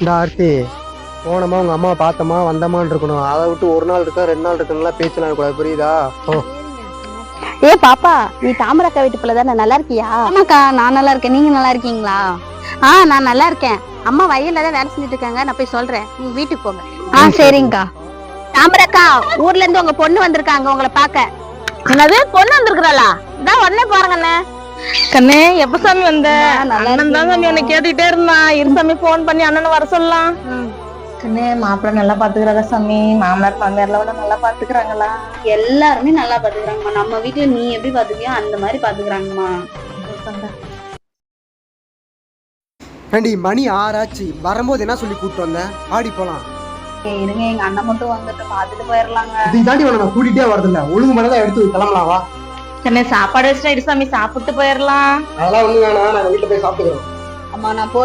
இந்த ஆர்த்தி போனோமா உங்க அம்மாவை பார்த்தோமா வந்தமான்னு இருக்கணும். அதை விட்டு ஒரு நாள் இருக்கா ரெண்டு நாள் இருக்குன்னு பேச்சலாம் இருக்கக்கூடாது புரியுதா? ஓ. ஏ பாப்பா நீ தாமரக்கா வீட்டு பிள்ளை தானே நல்லா இருக்கியா? ஆமாக்கா நான் நல்லா இருக்கேன். நீங்க நல்லா இருக்கீங்களா? ஆ நான் நல்லா இருக்கேன். அம்மா வயல்ல தான் வேலை செஞ்சுட்டு இருக்காங்க நான் போய் சொல்றேன். நீங்க வீட்டுக்கு போங்க. ஆ சரிங்கக்கா. தாமரக்கா ஊர்ல இருந்து உங்க பொண்ணு வந்திருக்காங்க உங்களை பார்க்க. என்னது? பொண்ணு வந்திருக்கிறாளா? இதான் உடனே போறாங்கண்ணே கண்ணே எப்ப சாமி வந்த? அண்ணன் தான் சாமி உன்னை கேட்டுக்கிட்டே இருந்தான். இரு சாமி போன் பண்ணி அண்ணனை வர சொல்லலாம். கண்ணே மாப்பிள்ளை நல்லா பாத்துக்கிறாரா சாமி? மாமனார் மாமியார்ல விட நல்லா பாத்துக்கிறாங்களா? எல்லாருமே நல்லா பாத்துக்கிறாங்கம்மா. நம்ம வீட்டுல நீ எப்படி பாத்துக்கியோ அந்த மாதிரி பாத்துக்கிறாங்கம்மா. ஏண்டி மணி ஆறாச்சு. வரும்போது என்ன சொல்லி கூப்பிட்டு வந்தேன் ஆடி போலாம். இருங்க எங்க அண்ணன் மட்டும் வந்துட்டு பாத்துட்டு போயிடலாங்க இது தாண்டி நான் கூட்டிகிட்டே வரதில்ல. ஒழுங்கு மேலே தான் எடுத்து கிளம்பலாம் வா. கண்ணே சாப்பாடு வச்சுட்டு இரு சாமி சாப்பிட்டு போயிடலாம் அதெல்லாம் ஒண்ணு வேணாம் நாங்கள் வீட்டில் போய் சாப்பிட்டுக்கிறோம். அம்மா நான் போய்